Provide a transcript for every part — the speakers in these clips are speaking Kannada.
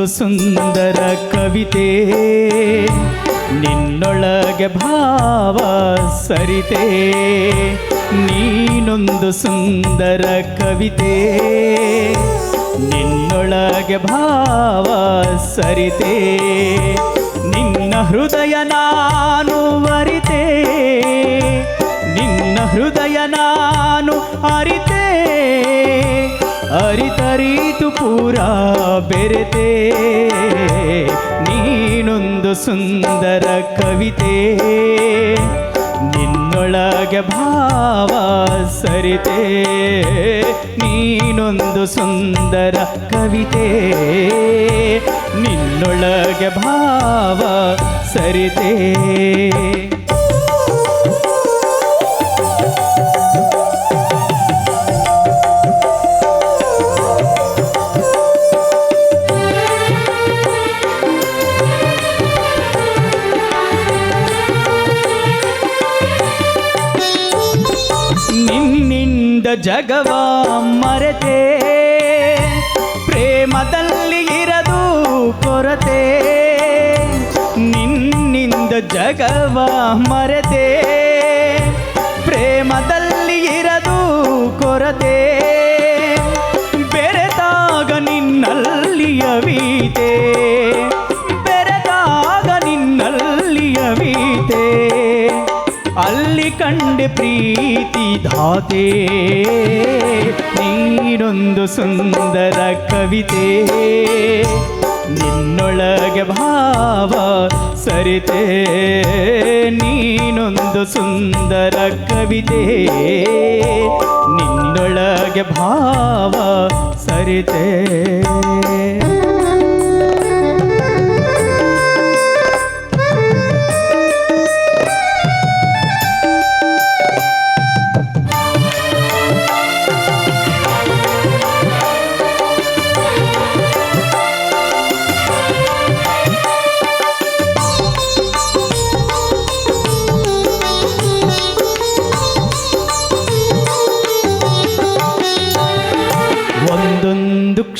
ನೀನೊಂದು ಸುಂದರ ಕವಿತೆ. ನಿನ್ನೊಳಗೆ ಭಾವ ಸರಿತೆ. ನೀನೊಂದು ಸುಂದರ ಕವಿತೆ. ನಿನ್ನೊಳಗೆ ಭಾವ ಸರಿತೆ. ನಿನ್ನ ಹೃದಯ ನಾನು ಅರಿತೆ. ನಿನ್ನ ಹೃದಯ ನಾನು ಅರಿತೆ. ಅರಿತರಿತು ಪೂರ ಬೆರೆತೆ. ನೀನೊಂದು ಸುಂದರ ಕವಿತೆ. ನಿನ್ನೊಳಗೆ ಭಾವ ಸರಿತೆ. ನೀನೊಂದು ಸುಂದರ ಕವಿತೆ. ನಿನ್ನೊಳಗೆ ಭಾವ ಸರಿತೆ. ಜಗವ ಮರೆತೆ ಪ್ರೇಮದಲ್ಲಿ ಇರದು ಕೊರತೆ. ನಿನ್ನಿಂದ ಜಗವ ಮರೆತೆ ಪ್ರೇಮದಲ್ಲಿ ಇರದು ಕೊರತೆ. ನಿನ್ನಲ್ಲಿಯ ಬೆರೆದಾಗ ನಿನ್ನಲ್ಲಿಯವೀತೆ ನಿನ್ನಲ್ಲಿಯ ವೀತೆ. ಅಲ್ಲಿ ಕಂಡೆ ಪ್ರೀತಿ ಧಾತೆ. ನೀನೊಂದು ಸುಂದರ ಕವಿತೆ. ನಿನ್ನೊಳಗೆ ಭಾವ ಸರಿತೆ. ನೀನೊಂದು ಸುಂದರ ಕವಿತೆ. ನಿನ್ನೊಳಗೆ ಭಾವ ಸರಿತೆ.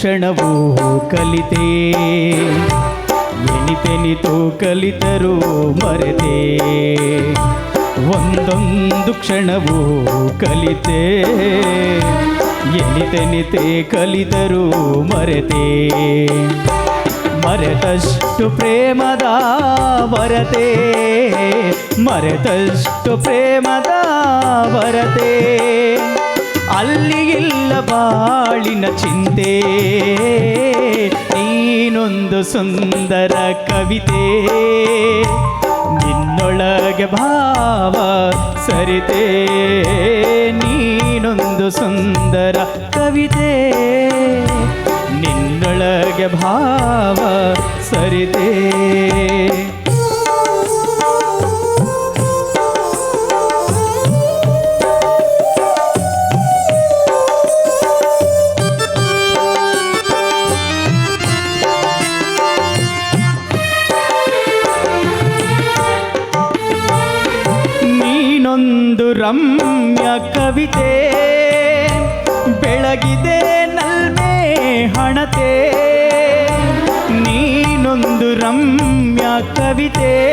ಕ್ಷಣವೂ ಕಲಿತೆ. ಎನಿತೆನಿತು ಕಲಿತರೂ ಮರೆತೆ. ಒಂದೊಂದು ಕ್ಷಣವೂ ಕಲಿತೆ. ಎನಿತೆನಿತೆ ಕಲಿತರು ಮರೆತೆ. ಮರೆತಷ್ಟು ಪ್ರೇಮದ ಬರತೆ ಮರೆತಷ್ಟು ಪ್ರೇಮದ ಬರತೆ ಅಲ್ಲಿ ಬಾಳಿನ ಚಿಂತೆ. ನೀನೊಂದು ಸುಂದರ ಕವಿತೆ. ನಿನ್ನೊಳಗೆ ಭಾವ ಸರಿತೆ. ನೀನೊಂದು ಸುಂದರ ಕವಿತೆ. ನಿನ್ನೊಳಗೆ ಭಾವ ಸರಿತೆ. ನೀನೊಂದು ರಮ್ಯ ಕವಿತೆ. ಬೆಳಗಿದೆ ನಲ್ಮೆ ಹಣತೆ. ನೀನೊಂದು ರಮ್ಯ ಕವಿತೆ.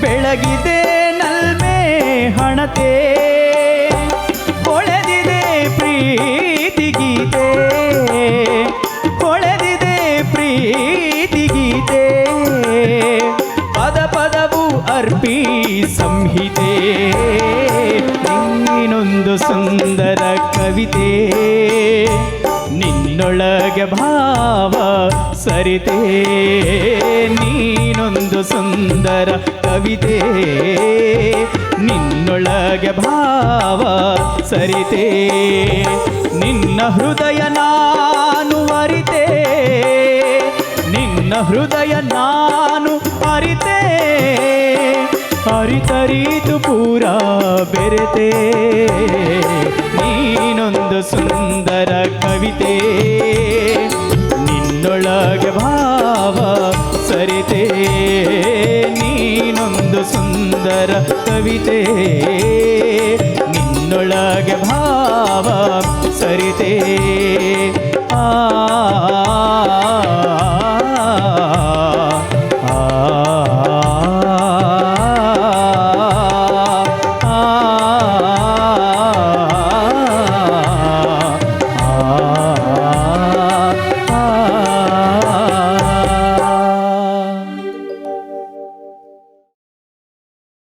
ಬೆಳಗಿದೆ ನಲ್ಮೆ ಹಣತೆ. ಹೊಳೆದಿದೆ ಪ್ರೀತಿ. ನೀನೊಂದು ಸುಂದರ ಕವಿತೆ. ನಿನ್ನೊಳಗೆ ಭಾವ ಸರಿತೆ. ನೀನೊಂದು ಸುಂದರ ಕವಿತೆ. ನಿನ್ನೊಳಗೆ ಭಾವ ಸರಿತೆ. ನಿನ್ನ ಹೃದಯ ನಾನು ಅರಿತೆ. ನಿನ್ನ ಹೃದಯ ನಾನು ಹರಿತರಿತು ಪೂರ ಬೆರೆತೆ. ನೀನೊಂದು ಸುಂದರ ಕವಿತೆ. ನಿನ್ನೊಳಗೆ ಭಾವ ಸರಿತೆ. ನೀನೊಂದು ಸುಂದರ ಕವಿತೆ. ನಿನ್ನೊಳಗೆ ಭಾವ ಸರಿತೆ. ಆ